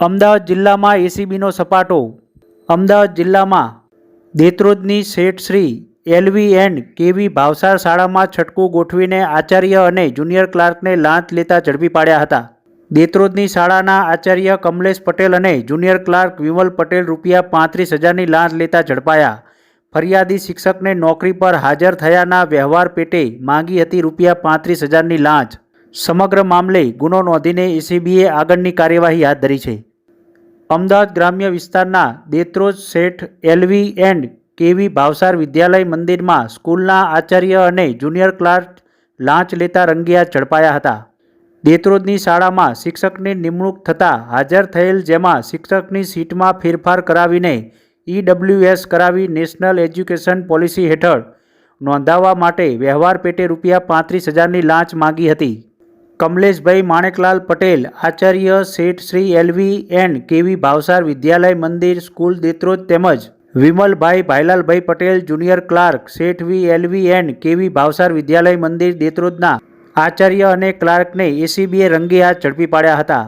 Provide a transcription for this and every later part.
અમદાવાદ જિલ્લામાં એસીબીનો સપાટો. અમદાવાદ જિલ્લામાં દેત્રોદની શેઠ શ્રી એલવી એન્ડ કેવી ભાવસાર શાળામાં છટકું ગોઠવીને આચાર્ય અને જુનિયર ક્લાર્કને લાંચ લેતા ઝડપી પાડ્યા હતા. દેત્રોદની શાળાના આચાર્ય કમલેશ પટેલ અને જુનિયર ક્લાર્ક વિમલ પટેલ રૂપિયા પાંત્રીસ હજારની લાંચ લેતા ઝડપાયા. ફરિયાદી શિક્ષકને નોકરી પર હાજર થયાના વ્યવહાર પેટે માંગી હતી રૂપિયા પાંત્રીસ હજારની લાંચ. સમગ્ર મામલે ગુનો નોંધીને એસીબીએ આગળની કાર્યવાહી હાથ ધરી છે. અમદાવાદ ગ્રામ્ય વિસ્તારના દેત્રોજ શેઠ, એલવી એન્ડ કેવી ભાવસાર વિદ્યાલય મંદિરમાં સ્કૂલના આચાર્ય અને જુનિયર ક્લાર્ક લાંચ લેતા રંગિયા ઝડપાયા હતા. દેત્રોજની શાળામાં શિક્ષકની નિમણૂક થતાં હાજર થયેલ જેમાં શિક્ષકની સીટમાં ફેરફાર કરાવીને ઈડબ્લ્યુએસ કરાવી નેશનલ એજ્યુકેશન પોલિસી હેઠળ નોંધાવવા માટે વ્યવહાર પેટે રૂપિયા પાંત્રીસ હજારની લાંચ માંગી હતી. કમલેશભાઈ માણેકલાલ પટેલ, આચાર્ય શેઠ શ્રી એલવી એન્ડ કેવી ભાવસાર વિદ્યાલય મંદિર, સ્કૂલ દેત્રોજ તેમજ Vimalbhai Bhailalbhai Patel, junior clerk, Sheth V L V and કેવી ભાવસાર વિદ્યાલય મંદિર દેત્રોજના આચાર્ય અને ક્લાર્કને એસીબીએ રંગે હાથ ઝડપી પાડ્યા હતા.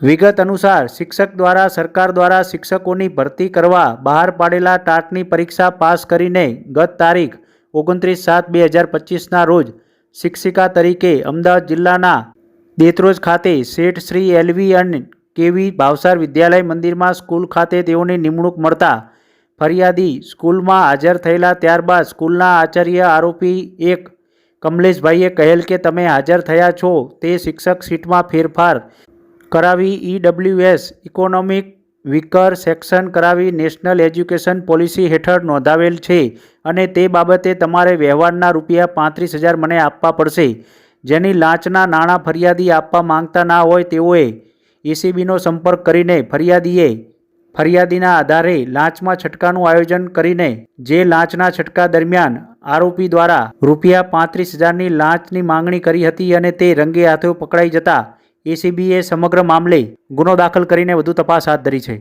વિગત અનુસાર, શિક્ષક દ્વારા સરકાર દ્વારા શિક્ષકોની ભરતી કરવા બહાર પાડેલા ટાટની પરીક્ષા પાસ કરીને ગત તારીખ ઓગણત્રીસ સાત બે હજાર પચીસના રોજ શિક્ષિકા તરીકે અમદાવાદ જિલ્લાના દેત્રોજ ખાતે શેઠ શ્રી એલવી અને કેવી ભાવસાર વિદ્યાલય મંદિરમાં સ્કૂલ ખાતે તેઓની નિમણૂક મળતા ફરિયાદી સ્કૂલમાં હાજર થયેલા ત્યારબાદ સ્કૂલના આચાર્ય આરોપી એક કમલેશભાઈએ કહેલ કે તમે હાજર થયા છો તે શિક્ષક સીટમાં ફેરફાર કરાવી ઈડબ્લ્યુએસ ઇકોનોમિક વિકર સેક્શન કરાવી નેશનલ એજ્યુકેશન પોલિસી હેઠળ નોંધાવેલ છે અને તે બાબતે તમારે વ્યવહારના રૂપિયા પાંત્રીસ હજાર મને આપવા પડશે. જેની લાંચના નાણાં ફરિયાદી આપવા માંગતા ના હોય તેઓએ એસીબીનો સંપર્ક કરીને ફરિયાદીએ ફરિયાદીના આધારે લાંચમાં છટકાનું આયોજન કરીને જે લાંચના છટકા દરમિયાન આરોપી દ્વારા રૂપિયા પાંત્રીસ હજારની લાંચની માંગણી કરી હતી અને તે રંગે હાથો પકડાઈ જતા એસીબીએ સમગ્ર મામલે ગુનો દાખલ કરીને વધુ તપાસ હાથ ધરી છે.